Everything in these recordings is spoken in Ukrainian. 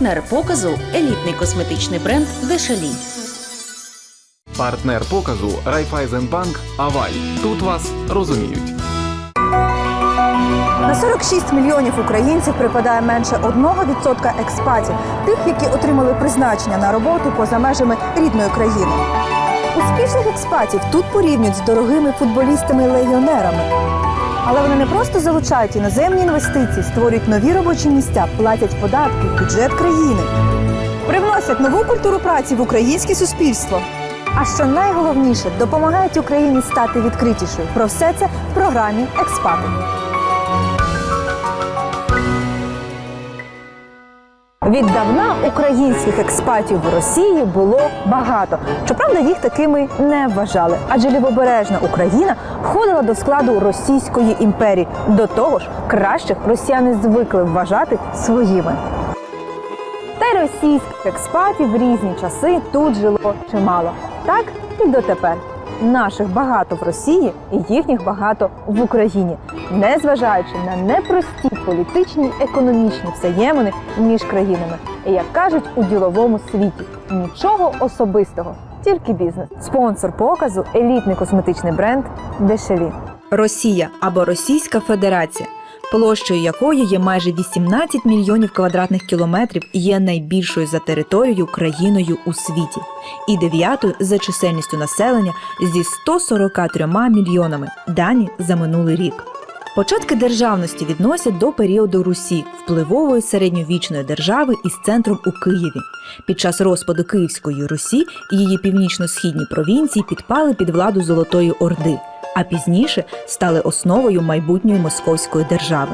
Партнер показу елітний косметичний бренд Дешалі. Партнер показу Райфайзенбанк Аваль. Тут вас розуміють. На 46 мільйонів українців припадає менше 1% експатів, тих, які отримали призначення на роботу поза межами рідної країни. Успішних експатів тут порівнюють з дорогими футболістами-легіонерами. Але вони не просто залучають іноземні інвестиції, створюють нові робочі місця, платять податки бюджет країни, привносять нову культуру праці в українське суспільство. А що найголовніше, допомагають Україні стати відкритішою. Про все це в програмі Експати. Віддавна українських експатів в Росії було багато. Щоправда, їх такими не вважали, адже лівобережна Україна входила до складу Російської імперії. До того ж, кращих росіяни звикли вважати своїми. Та й російських експатів в різні часи тут жило чимало. Так і дотепер. Наших багато в Росії і їхніх багато в Україні, незважаючи на непрості політичні економічні взаємини між країнами. І як кажуть у діловому світі, нічого особистого, тільки бізнес. Спонсор показу елітний косметичний бренд Дешеві Росія або Російська Федерація, площею якої є майже 18 мільйонів квадратних кілометрів, є найбільшою за територією країною у світі і дев'ятою за чисельністю населення зі 143 мільйонами. Дані за минулий рік. Початки державності відносять до періоду Русі, впливової середньовічної держави із центром у Києві. Під час розпаду Київської Русі її північно-східні провінції підпали під владу Золотої Орди, а пізніше стали основою майбутньої московської держави.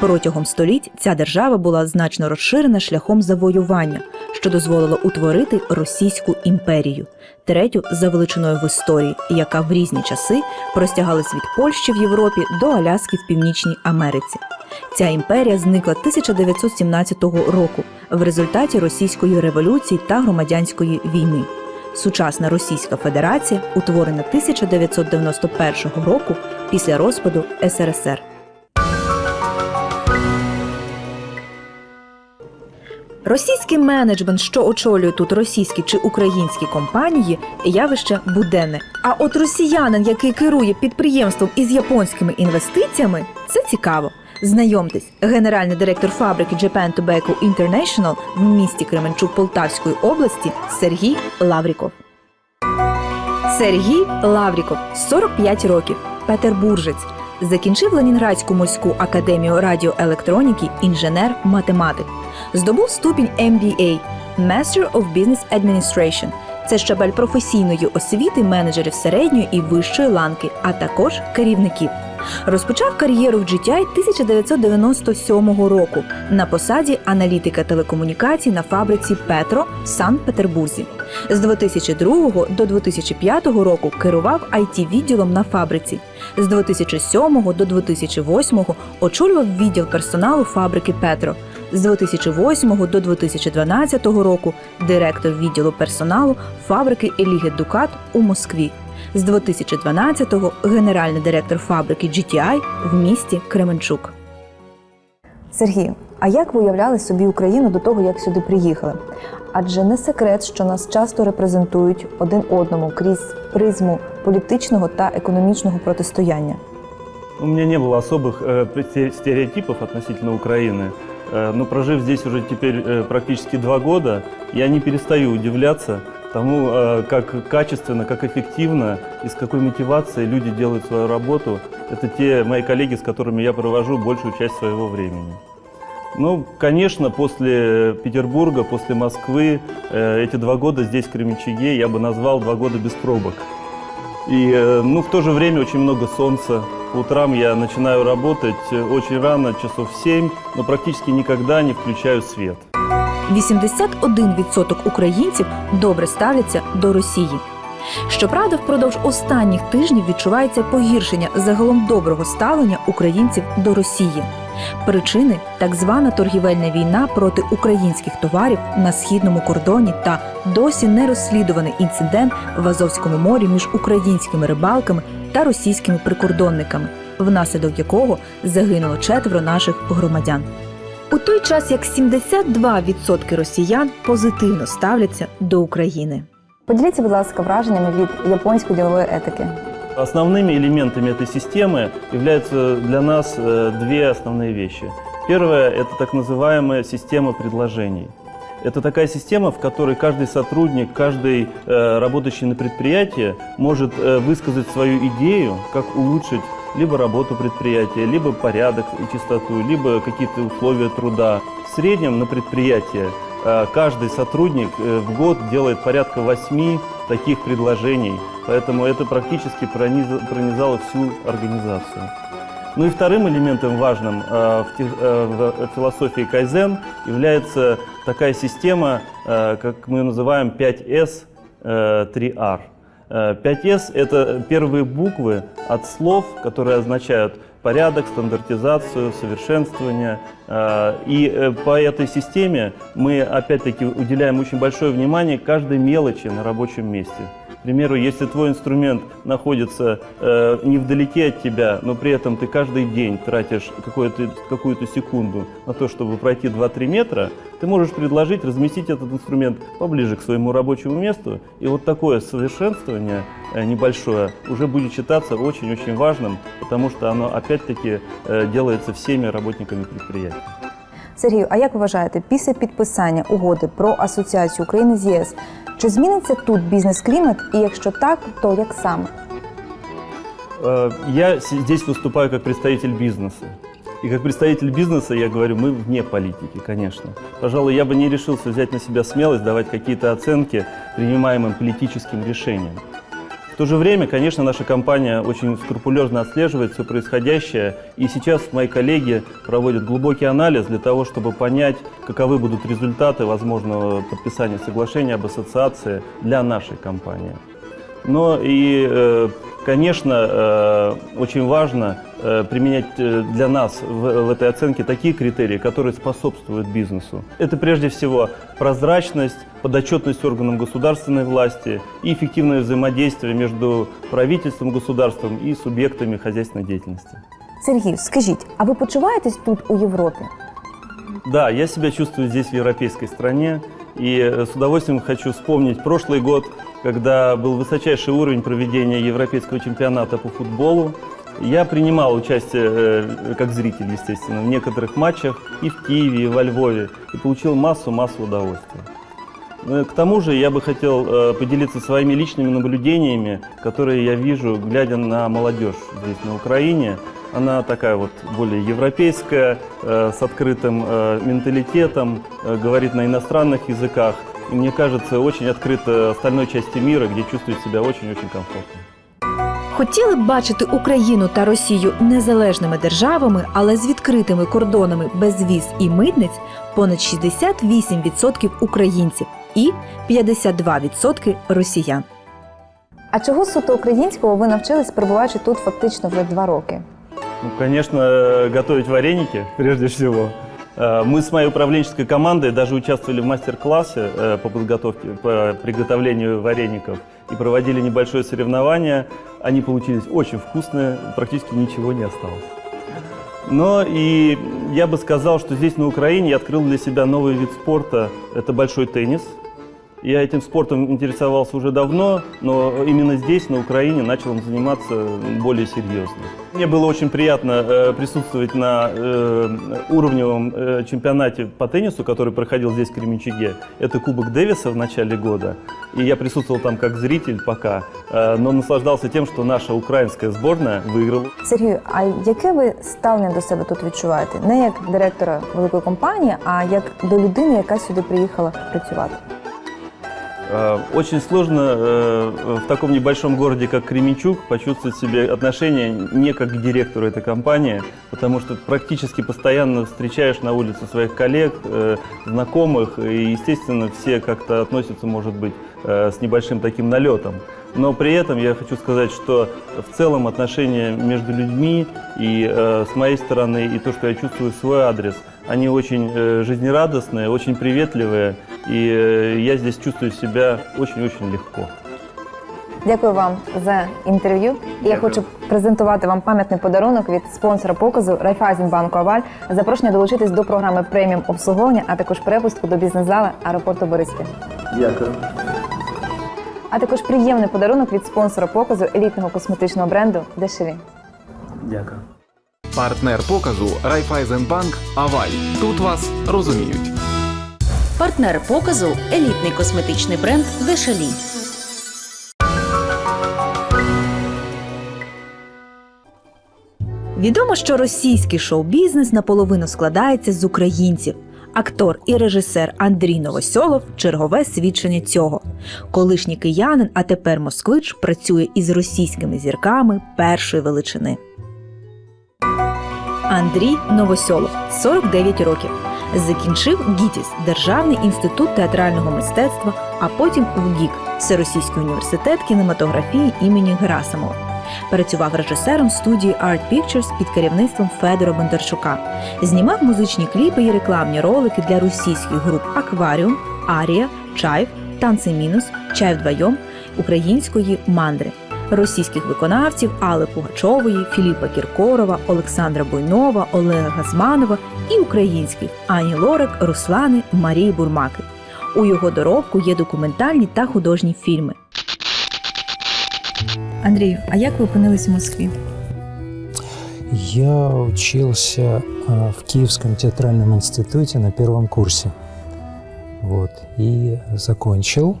Протягом століть ця держава була значно розширена шляхом завоювання, що дозволило утворити Російську імперію, третю за величиною в історії, яка в різні часи простягалась від Польщі в Європі до Аляски в Північній Америці. Ця імперія зникла 1917 року в результаті російської революції та громадянської війни. Сучасна Російська Федерація утворена 1991 року після розпаду СРСР. Російський менеджмент, що очолює тут російські чи українські компанії, явище буденне. А от росіянин, який керує підприємством із японськими інвестиціями, це цікаво. Знайомтесь, генеральний директор фабрики Japan Tobacco International в місті Кременчук Полтавської області Сергій Лавріков. Сергій Лавріков 45 років, петербуржець. Закінчив Ленінградську морську академію радіоелектроніки, інженер-математик. Здобув ступінь MBA – Master of Business Administration. Це щабель професійної освіти менеджерів середньої і вищої ланки, а також керівників. Розпочав кар'єру в GTI 1997 року на посаді аналітика телекомунікацій на фабриці Петро в Санкт-Петербурзі. З 2002 до 2005 року керував it відділом на фабриці. З 2007 до 2008 очолював відділ персоналу фабрики Петро. З 2008 до 2012 року директор відділу персоналу фабрики Еліги Дукат у Москві. З 2012-го генеральний директор фабрики GTI в місті Кременчук. Сергію, а як ви уявляли собі Україну до того, як сюди приїхали? Адже не секрет, що нас часто репрезентують один одному крізь призму політичного та економічного протистояння. У меня не было особых э, сте- стереотипов относительно Украины, Э, но прожив здесь уже теперь э, практически два года, я не перестаю удивляться тому, э, как качественно, как эффективно и с какой мотивацией люди делают свою работу. Это те мои коллеги, с которыми я провожу большую часть своего времени. Ну, конечно, после Петербурга, после Москвы, э, эти два года здесь, в Кременчуге, я бы назвал два года без пробок. И, э, ну, в то же время очень много солнца. По утрам я начинаю работать очень рано, часов в 7, но практически никогда не включаю свет. 81% українців добре ставляться до Росії. Щоправда, впродовж останніх тижнів відчувається погіршення загалом доброго ставлення українців до Росії. Причини так звана торгівельна війна проти українських товарів на східному кордоні та досі не розслідуваний інцидент в Азовському морі між українськими рибалками та російськими прикордонниками, внаслідок якого загинуло четверо наших громадян У той час як 72% росіян позитивно ставляться до України. Поділіться, будь ласка, враженнями від японської ділової етики. Основными элементами этой системы являются для нас э, две основные вещи. Первое – это так называемая система предложений. Это такая система, в которой каждый сотрудник, каждый э, работающий на предприятии может э, высказать свою идею, как улучшить либо работу предприятия, либо порядок и чистоту, либо какие-то условия труда. В среднем на предприятии э, каждый сотрудник э, в год делает порядка восьми таких предложений, поэтому это практически прониз- пронизало всю организацию. Ну и вторым элементом важным э, в, философии кайзен является такая система, как мы ее называем 5S, э, 3R. Э, 5S – это первые буквы от слов, которые означают порядок, стандартизацию, совершенствование. Э, И э, по этой системе мы, опять-таки, уделяем очень большое внимание каждой мелочи на рабочем месте. К примеру, если твой инструмент находится э, невдалеке от тебя, но при этом ты каждый день тратишь какую-то, какую-то секунду на то, чтобы пройти 2-3 метра, ты можешь предложить разместить этот инструмент поближе к своему рабочему месту. И вот такое совершенствование э, небольшое уже будет считаться очень-очень важным, потому что оно опять-таки э, делается всеми работниками предприятия. Сергію, а як ви вважаєте, після підписання угоди про асоціацію України з ЄС, чи зміниться тут бізнес-клімат? І якщо так, то як саме? Э, Я с- здесь выступаю как представитель бизнеса. И как представитель бизнеса я говорю, мы вне политики, конечно. Пожалуй, я бы не решился взять на себя смелость давать какие-то оценки принимаемым политическим решениям. В то же время, конечно, наша компания очень скрупулезно отслеживает все происходящее. И сейчас мои коллеги проводят глубокий анализ для того, чтобы понять, каковы будут результаты возможного подписания соглашения об ассоциации для нашей компании. Но и, э, конечно, э, очень важно э, применять э, для нас в, в этой оценке такие критерии, которые способствуют бизнесу. Это прежде всего прозрачность, подотчетность органам государственной власти и эффективное взаимодействие между правительством, государством и субъектами хозяйственной деятельности. Сергію, скажіть, а ви почуваєтесь тут у Європі? Да, я себя чувствую здесь, в европейской стране. И э, с удовольствием хочу вспомнить прошлый год, когда был высочайший уровень проведения Европейского чемпионата по футболу. Я принимал участие э, как зритель, естественно, в некоторых матчах и в Киеве, и во Львове, и получил массу-массу удовольствия. Э, К тому же я бы хотел э, поделиться своими личными наблюдениями, которые я вижу, глядя на молодежь здесь, на Украине. Она такая вот более европейская, э, с открытым менталитетом, говорит на иностранных языках. И мне кажется, очень открыта остальной части мира, где чувствует себя очень-очень комфортно. Хотіли б бачити Україну та Росію незалежними державами, але з відкритими кордонами без віз і митниць понад 68% українців і 52% росіян. А чого суто українського ви навчились, перебуваючи тут фактично вже два роки? Ну, конечно, э, готовить вареники, прежде всего. Э, Мы с моей управленческой командой даже участвовали в мастер-классе э, по подготовке, по приготовлению вареников и проводили небольшое соревнование. Они получились очень вкусные, практически ничего не осталось. Но и я бы сказал, что здесь на Украине я открыл для себя новый вид спорта. Это большой теннис. Я этим спортом интересовался уже давно, но именно здесь, на Украине, начал им заниматься более серьезно. Мне было очень приятно э, присутствовать на э, уровневом э, чемпионате по теннису, который проходил здесь в Кременчуге. Это Кубок Дэвиса в начале года. И я присутствовал там как зритель пока, э, но наслаждался тем, что наша украинская сборная выиграла. Сергію, а яке ви ставлення до себе тут відчуваєте? Не як директора великої компанії, а як до людини, яка сюди приїхала працювати? Э, Очень сложно э, в таком небольшом городе, как Кременчуг, почувствовать себе отношение не как к директору этой компании, потому что практически постоянно встречаешь на улице своих коллег, э, знакомых, и, естественно, все как-то относятся, может быть, с небольшим таким налетом. Но при этом я хочу сказать, что в целом отношения между людьми и э, с моей стороны, и то, что я чувствую свой адрес, они очень э, жизнерадостные, очень приветливые, и э, я здесь чувствую себя очень-очень легко. Дякую вам за інтерв'ю. І Я хочу презентувати вам пам'ятний подарунок від спонсора показу Райфайзенбанку Аваль. Запрошення долучитись до програми преміум обслуговування, а також перепустку до бізнес-зали аеропорту Бориспіль. Дякую. А також приємний подарунок від спонсора показу елітного косметичного бренду Дешеві. Дякую. Партнер показу Райфайзенбанк Аваль. Тут вас розуміють. Партнер показу елітний косметичний бренд Дешалі. Відомо, що російський шоу-бізнес наполовину складається з українців. Актор і режисер Андрій Новосьолов чергове свідчення цього. Колишній киянин, а тепер москвич, працює із російськими зірками першої величини. Андрій Новосьолов, 49 років. Закінчив ГІТІС Державний інститут театрального мистецтва, а потім ВГІК Всеросійський університет кінематографії імені Герасимова. Працював режисером студії Art Pictures під керівництвом Федора Бондарчука. Знімав музичні кліпи і рекламні ролики для російських груп Акваріум, Арія, Чайф, Танці Мінус, Чай вдвоєм, української мандри. Російських виконавців Алли Пугачової, Філіпа Кіркорова, Олександра Буйнова, Олега Газманова і українських Ані Лорак, Руслани, Марії Бурмаки. У його доробку є документальні та художні фільми. Андрію, а як ви опинились у Москві? Я учился в Киевском театральном институте на первом курсе. Вот. И закончил,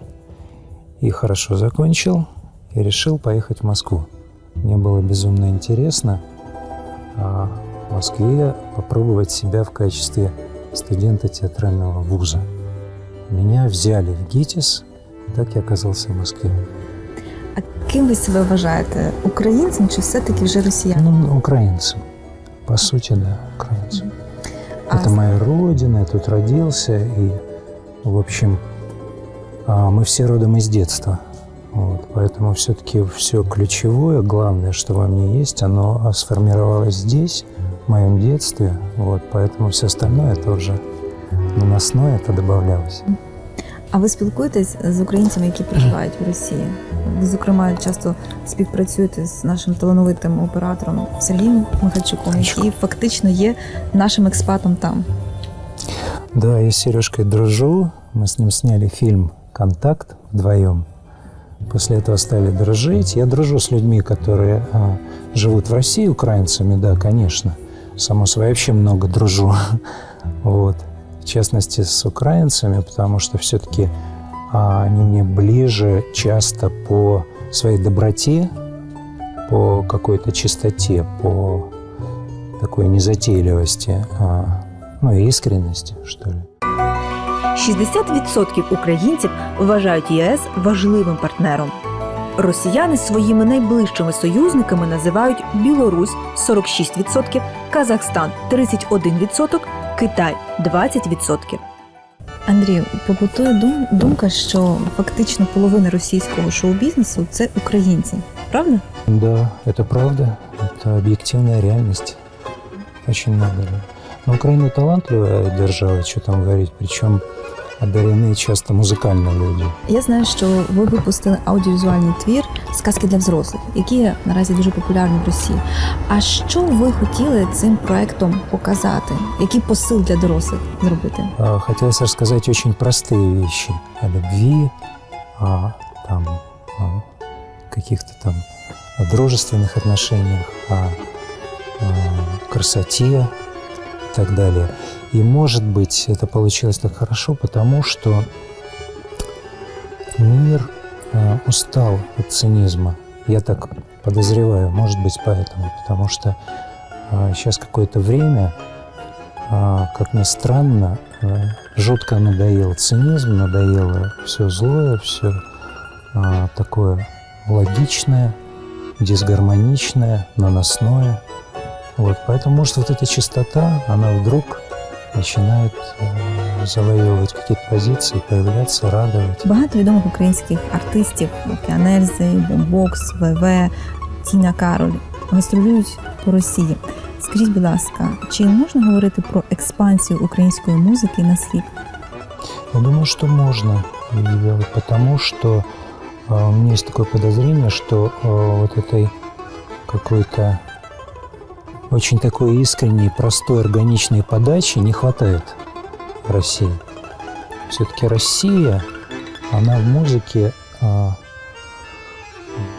и хорошо закончил, и решил поехать в Москву. Мне было безумно интересно а, в Москве попробовать себя в качестве студента театрального вуза. Меня взяли в ГИТИС, так я оказался в Москве. А ким ви себе вважаєте? Українцем чи все-таки вже росіянином? Ну, украинцем. По сути, да, украинцем. А Это моя родина, я тут родился, и, в общем, а, мы все родом из детства. Вот, поэтому все-таки все ключевое, главное, что во мне есть, оно а, сформировалось здесь, в моем детстве. Вот, поэтому все остальное это уже наносное, это добавлялось. А ви спілкуєтесь з українцями, які проживають в Росії? Ви, зокрема, часто співпрацюєте з нашим талановитим оператором Сергієм Михальчуком, який фактично є нашим експатом там. Да, я с Сережкой дружу. Мы с ним сняли фильм «Контакт» вдвоем. После этого стали дружить. Я дружу с людьми, которые а, живут в России, украинцами, да, конечно. Само собой, вообще много дружу. Вот. В частности, с украинцами, потому что все-таки они мне ближе часто по своей доброте, по какой-то чистоте, по такой незатейливости, а, ну и искренности, что ли. 60% українців вважають ЄС важливим партнером. Росіяни своїми найближчими союзниками називають Білорусь 46%, Казахстан 31%, Китай 20%. Андрію, побутує дум- думка, що фактично половина російського шоу-бізнесу це українці, правда? Да, это правда. Это объективная реальность. Очень много. да. Но Украина талантливая держава, что там говорить. Причем одарены часто музыкально люди. Я знаю, що ви випустили аудіовізуальний твір Сказки для взрослих, які є наразі дуже популярні в Росії. А що ви хотіли цим проектом показати? Який посил для дорослих зробити? А, Хотелось рассказать очень простые вещи о любви, о там, о каких-то там о дружественных отношениях, о, о красоте и так далее. И, может быть, это получилось так хорошо, потому что мир э, устал от цинизма. Я так подозреваю, может быть, поэтому. Потому что сейчас какое-то время а, как ни странно, э, жутко надоел цинизм, надоело все злое, все такое логичное, дисгармоничное, наносное. Вот, поэтому, может, вот эта чистота, она вдруг начинает э, завоевывать какие-то позиции, появляться, радовать. Багато відомих українських артистів Океанельзи, Бомбокс, ВВ, Тіна Кароль гастролюють по Росії. Скажіть, будь ласка, чи можна говорити про експансію української музики на світ? Я думаю, что можно, и потому что а, у меня есть такое подозрение, что а, вот этой какой-то очень такой искренней, простой, органичной подачи не хватает в России. Все-таки Россия, она в музыке а,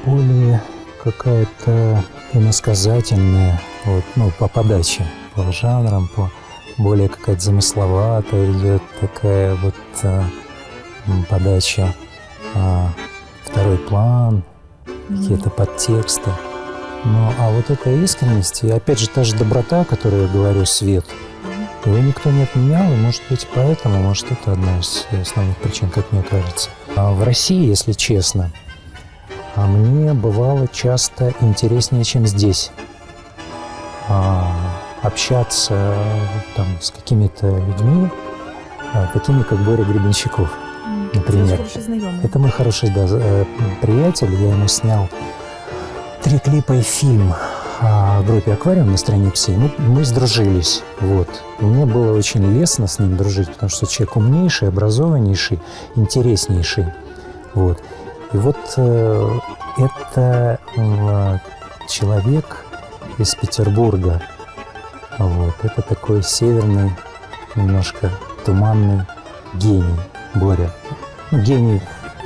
более какая-то иносказательная, вот, ну, по подаче, по жанрам, по более какая-то замысловатая идет такая вот а, подача, а, второй план, какие-то подтексты. Ну, а вот эта искренность, и опять же та же доброта, о которой я говорю, свет, его никто не отменял, и может быть поэтому, может это одна из основных причин, как мне кажется. А в России, если честно, а мне бывало часто интереснее, чем здесь. А, общаться там, с какими-то людьми, а, такими как Боря Гребенщиков, например. Это мой хороший да, э, приятель, я ему снял три клипа и фильм о группе «Аквариум» на стране «Пси». Мы, мы сдружились, вот. Мне было очень лестно с ним дружить, потому что человек умнейший, образованнейший, интереснейший, вот. И вот э, это э, человек из Петербурга, вот. Это такой северный, немножко туманный гений Боря. Ну, гений,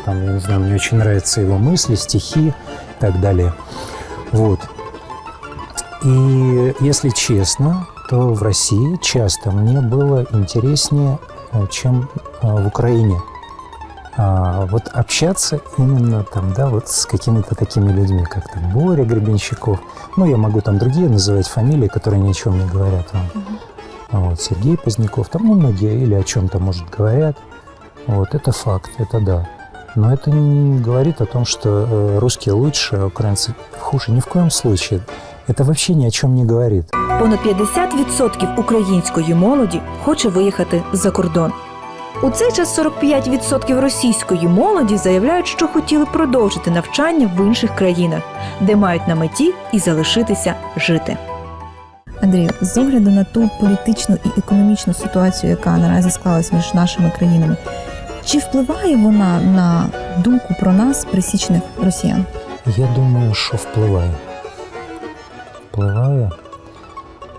там, я не знаю, мне очень нравятся его мысли, стихи так далее. Вот. И если честно, то в России часто мне было интереснее, э, чем э, в Украине. А, вот общаться именно там, да, вот с какими-то такими людьми, как там Боря Гребенщиков. Ну, я могу там другие называть фамилии, которые ни о чем не говорят вам. Вот, Сергей Поздняков, там ну, многие или о чем-то, может, говорят. Вот, это факт, это да. Но это не говорит о том, что э, русские лучше, а украинцы хуже. Ни в коем случае. Это вообще ни о чем не говорит. Понад 50% української молоді хоче виїхати за кордон. У цей час 45% російської молоді заявляють, що хотіли продовжити навчання в інших країнах, де мають на меті і залишитися жити. Андрію, з огляду на ту політичну і економічну ситуацію, яка наразі склалась між нашими країнами, чи впливає вона на думку про нас, пересічних росіян? Я думаю, що впливає. Впливає.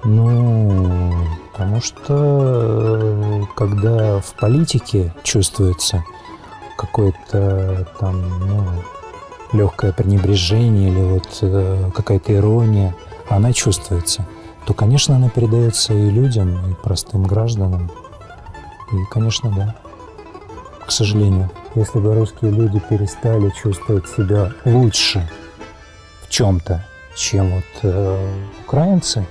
Ну, потому что э, когда в политике чувствуется какое-то там, ну, легкое пренебрежение или вот э, какая-то ирония, она чувствуется, то, конечно, она передается и людям, и простым гражданам. И, конечно, да. К сожалению. Если бы русские люди перестали чувствовать себя лучше в чем-то, чем вот э, украинцы,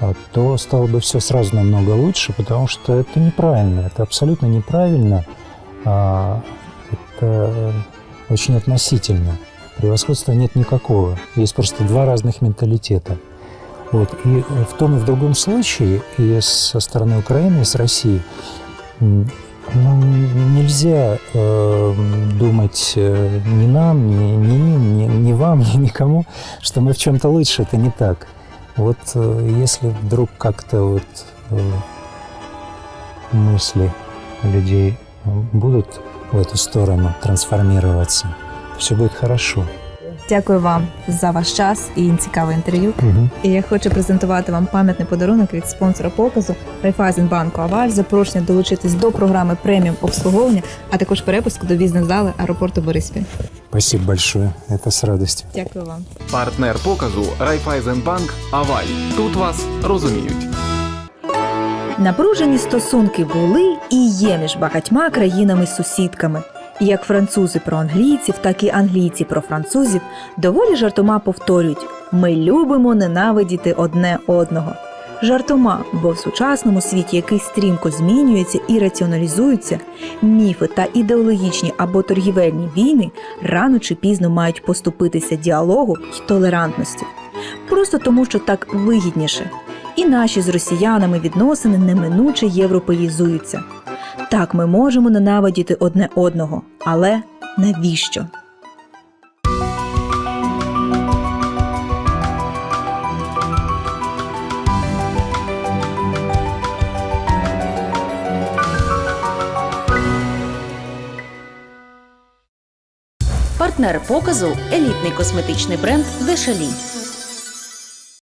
а, то стало бы все сразу намного лучше, потому что это неправильно, это абсолютно неправильно, а, это очень относительно. Превосходства нет никакого, есть просто два разных менталитета. Вот. И в том и в другом случае, и со стороны Украины, и с Россией, м, ну, нельзя э, думать э, ни нам, ни, ни им, ни, ни вам, ни никому, что мы в чем-то лучше. Это не так. Вот э, если вдруг как-то вот э, мысли людей э, будут в эту сторону трансформироваться, все будет хорошо. Дякую вам за ваш час і цікаве інтерв'ю. І я хочу презентувати вам пам'ятний подарунок від спонсора показу Райфайзенбанку Аваль. Запрошення долучитись до програми преміум обслуговування, а також перепуску до бізнес-зали аеропорту Бориспіль. Спасибо большое. Это с радостью. Дякую вам. Партнер показу Райфайзенбанк Аваль. Тут вас розуміють. Напружені стосунки були і є між багатьма країнами-сусідками. Як французи про англійців, так і англійці про французів доволі жартома повторюють: ми любимо ненавидіти одне одного. Жартома, бо в сучасному світі, який стрімко змінюється і раціоналізується, міфи та ідеологічні або торгівельні війни рано чи пізно мають поступитися діалогу й толерантності. Просто тому, що так вигідніше. І наші з росіянами відносини неминуче європеїзуються. Так ми можемо ненавидіти одне одного, але навіщо? Партнер показу елітний косметичний бренд Дешалі.